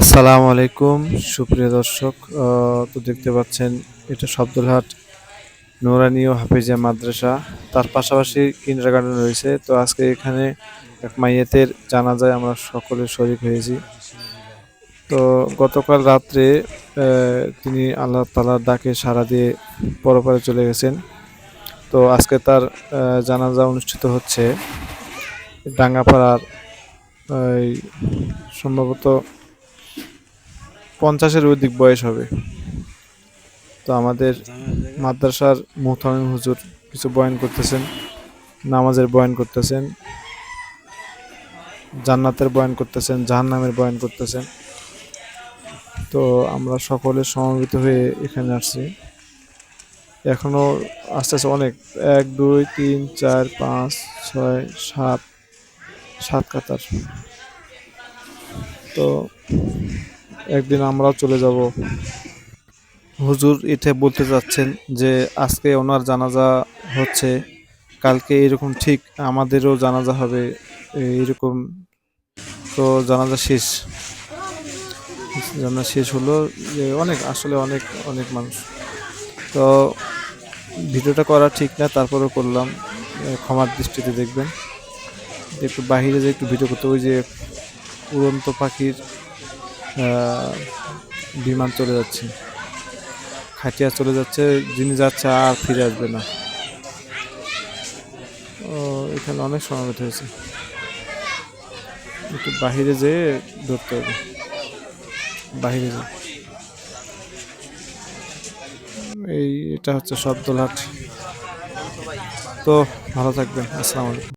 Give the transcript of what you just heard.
আসসালামু আলাইকুম, সুপ্রিয় দর্শক তো দেখতে পাচ্ছেন, এটা শব্দলহাট নুরানি ও হাফিজিয়া মাদ্রাসা। তার পাশাপাশি কিন্ডার গার্ডেন রয়েছে। তো আজকে এখানে এক মাইয়েতের জানাজায় আমরা সকলে শরীক হয়েছি। তো গতকাল রাত্রে তিনি আল্লাহ তালার ডাকে সাড়া দিয়ে পরপারে চলে গেছেন। তো আজকে তার জানাজা অনুষ্ঠিত হচ্ছে ডাঙ্গাপাড়ার সম্ভবত পঞ্চাশের অধিক বয়স হবে। তো আমাদের মাদ্রাসার মোহতামিম হুজুর কিছু বয়ান করতেছেন, নামাজের বয়ান করতেছেন, জান্নাতের বয়ান করতেছেন, জাহান্নামের বয়ান করতেছেন। তো আমরা সকলে সমবেত হয়ে এখানে আসছি। এখনও আস্তে আস্তে অনেক, এক, দুই, তিন, চার, পাঁচ, ছয়, সাত সাত কাতার। তো একদিন আমরাও চলে যাব। হুজুর এটা বলতে চাচ্ছেন যে, আজকে ওনার জানাজা হচ্ছে, কালকে এরকম ঠিক আমাদেরও জানাজা হবে, এরকম তো জানাজা শেষ। জানাজা শেষ হলো যে অনেক, আসলে অনেক অনেক মানুষ। তো ভিডিওটা করা ঠিক না, তারপরেও করলাম ক্ষমার দৃষ্টিতে দেখবেন। একটু বাহিরে যে একটু ভিডিও করতে, ওই যে উড়ন্ত পাখির বিমান চলে যাচ্ছে। খাটিয়া চলে যাচ্ছে, যিনি যাচ্ছে আর ফিরে আসবে না। ও, এখানে অনেক সমাবেত হয়েছে। একটু বাহিরে যেয়ে ধরতে হবে। বাহিরে যে এই, এটা হচ্ছে শব্দলাট তো, ভালো থাকবেন। আসসালামু আলাইকুম।